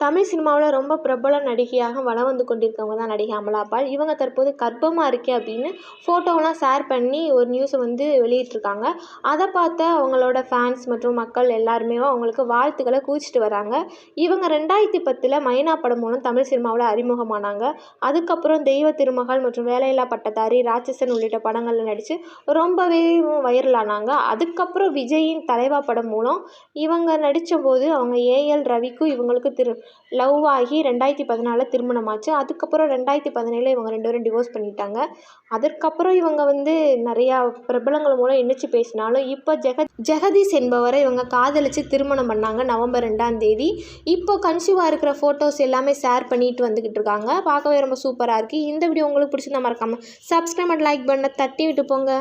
தமிழ் சினிமாவில் ரொம்ப பிரபல நடிகையாக வலம் வந்து கொண்டிருக்கவங்க தான் நடிகை அமலா பால். இவங்க தற்போது கர்ப்பமாக இருக்கேன் அப்படின்னு ஃபோட்டோவெலாம் ஷேர் பண்ணி ஒரு நியூஸை வந்து வெளியிட்டிருக்காங்க. அதை பார்த்த அவங்களோட ஃபேன்ஸ் மற்றும் மக்கள் எல்லாருமே அவங்களுக்கு வாழ்த்துக்களை குவிச்சிட்டு வராங்க. இவங்க ரெண்டாயிரத்தி பத்தில் மைனா படம் மூலம் தமிழ் சினிமாவில் அறிமுகமானாங்க. அதுக்கப்புறம் தெய்வ திருமகள் மற்றும் வேலையில்லா பட்டதாரி ராட்சசன் உள்ளிட்ட படங்களில் நடித்து ரொம்பவே வைரலானாங்க அதுக்கப்புறம் விஜயின் தலைவா படம் மூலம் இவங்க நடித்த போது அவங்க ஏஎல் ரவிக்கும் இவங்களுக்கு திரு லவ் ஆகி ரெண்டாயிரத்தி பதினாலில் திருமணம் ஆச்சு அதுக்கப்புறம் ரெண்டாயிரத்தி பதினேழில் இவங்க ரெண்டு பேரும் டிவோர்ஸ் பண்ணிட்டாங்க. அதற்கப்புறம் இவங்க வந்து நிறையா பிரபலங்கள் மூலம் இணைச்சு பேசினாலும் இப்போ ஜெக ஜெகதீஷ் என்பவரை இவங்க காதலித்து திருமணம் பண்ணாங்க நவம்பர் ரெண்டாம் தேதி. இப்போ கன்சீவாக இருக்கிற ஃபோட்டோஸ் எல்லாமே ஷேர் பண்ணிட்டு வந்துக்கிட்டு இருக்காங்க. பார்க்கவே ரொம்ப சூப்பராக இருக்குது இந்த வீடியோ உங்களுக்கு பிடிச்சிருந்தா மறக்காமல் சப்ஸ்கிரைப் அண்ட் லைக் பண்ண தட்டி விட்டு போங்க.